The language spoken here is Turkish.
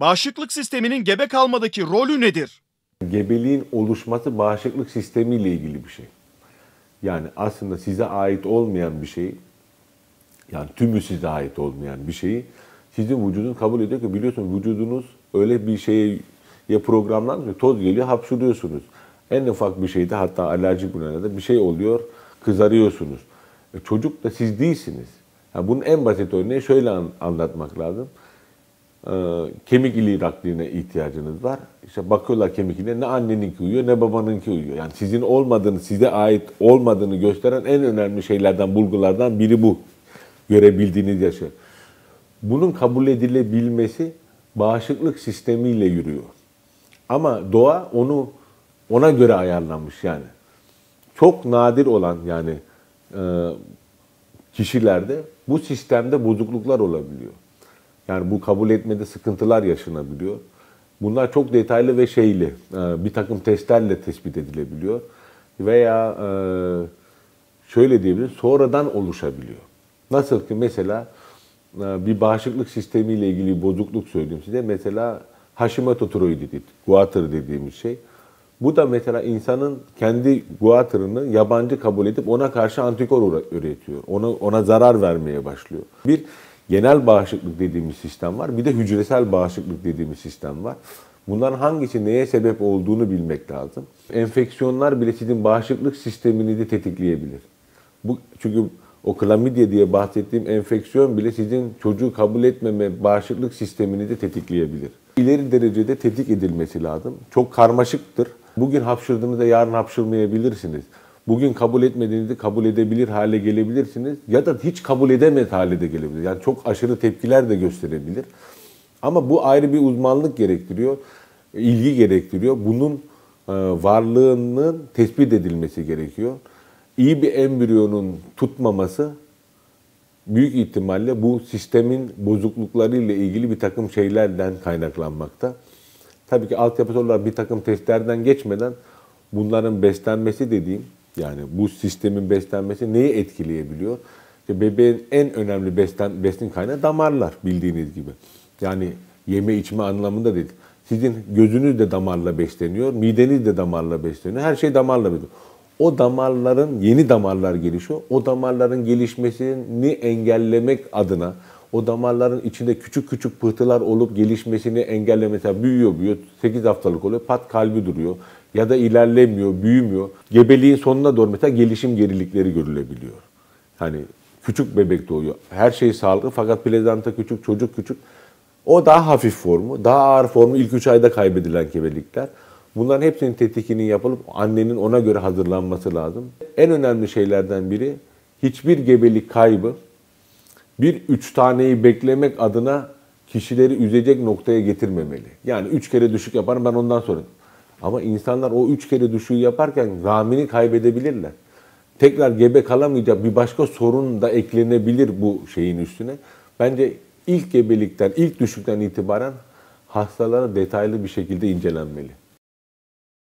Bağışıklık sisteminin gebe kalmadaki rolü nedir? Gebeliğin oluşması bağışıklık sistemiyle ilgili bir şey. Yani aslında size ait olmayan bir şeyi, yani tümü size ait olmayan bir şeyi sizin vücudunuz kabul ediyor ki biliyorsunuz vücudunuz öyle bir şeye ya programlanmış ki toz geliyor hapşuruyorsunuz. En ufak bir şeyde hatta alerjik bunlarda bir şey oluyor kızarıyorsunuz. E, çocuk da siz değilsiniz. Yani bunun en basit örneği şöyle an- anlatmak lazım. Ee, kemik iliği nakline ihtiyacınız var. İşte bakıyorlar kemik iliğine ne anneninki uyuyor ne babanınki uyuyor. Yani sizin olmadığını, size ait olmadığını gösteren en önemli şeylerden, bulgulardan biri bu. Görebildiğiniz yaşı. Bunun kabul edilebilmesi bağışıklık sistemiyle yürüyor. Ama doğa onu ona göre ayarlanmış yani. Çok nadir olan yani e, kişilerde bu sistemde bozukluklar olabiliyor. Yani bu kabul etmede sıkıntılar yaşanabiliyor. Bunlar çok detaylı ve şeyli, e, bir takım testlerle tespit edilebiliyor. Veya e, şöyle diyebiliriz, sonradan oluşabiliyor. Nasıl ki mesela e, bir bağışıklık sistemiyle ilgili bozukluk söyleyeyim size. Mesela Hashimoto tiroidit, guatr dediğimiz şey. Bu da mesela insanın kendi guatrını yabancı kabul edip ona karşı antikor üretiyor. Ona, ona zarar vermeye başlıyor. Bir genel bağışıklık dediğimiz sistem var. Bir de hücresel bağışıklık dediğimiz sistem var. Bunların hangisi neye sebep olduğunu bilmek lazım. Enfeksiyonlar bile sizin bağışıklık sistemini de tetikleyebilir. Bu çünkü o klamidya diye bahsettiğim enfeksiyon bile sizin çocuğu kabul etmeme bağışıklık sistemini de tetikleyebilir. İleri derecede tetik edilmesi lazım. Çok karmaşıktır. Bugün hapşırdığınızda yarın hapşırmayabilirsiniz. Bugün kabul etmediğinizde kabul edebilir hale gelebilirsiniz. Ya da hiç kabul edemez hale de gelebilir. Yani çok aşırı tepkiler de gösterebilir. Ama bu ayrı bir uzmanlık gerektiriyor, ilgi gerektiriyor. Bunun e, varlığının tespit edilmesi gerekiyor. İyi bir embriyonun tutmaması büyük ihtimalle bu sistemin bozukluklarıyla ilgili bir takım şeylerden kaynaklanmakta. Tabii ki altyapısı olarak bir takım testlerden geçmeden bunların beslenmesi dediğim yani bu sistemin beslenmesi neyi etkileyebiliyor? İşte bebeğin en önemli beslen, besin kaynağı damarlar bildiğiniz gibi. Yani yeme içme anlamında değil. Sizin gözünüz de damarla besleniyor, mideniz de damarla besleniyor. Her şey damarla besleniyor. O damarların yeni damarlar gelişiyor. O damarların gelişmesini engellemek adına o damarların içinde küçük küçük pıhtılar olup gelişmesini engellemek mesela büyüyor büyüyor 8 haftalık oluyor pat kalbi duruyor ya da ilerlemiyor, büyümüyor. Gebeliğin sonuna doğru mesela gelişim gerilikleri görülebiliyor. Hani küçük bebek doğuyor. Her şey sağlıklı fakat plezanta küçük, çocuk küçük. O daha hafif formu, daha ağır formu ilk 3 ayda kaybedilen gebelikler. Bunların hepsinin tetkikinin yapılıp annenin ona göre hazırlanması lazım. En önemli şeylerden biri hiçbir gebelik kaybı bir üç taneyi beklemek adına kişileri üzecek noktaya getirmemeli. Yani üç kere düşük yaparım ben ondan sonra. Ama insanlar o üç kere düşüğü yaparken rahmini kaybedebilirler. Tekrar gebe kalamayacak bir başka sorun da eklenebilir bu şeyin üstüne. Bence ilk gebelikten, ilk düşükten itibaren hastalara detaylı bir şekilde incelenmeli.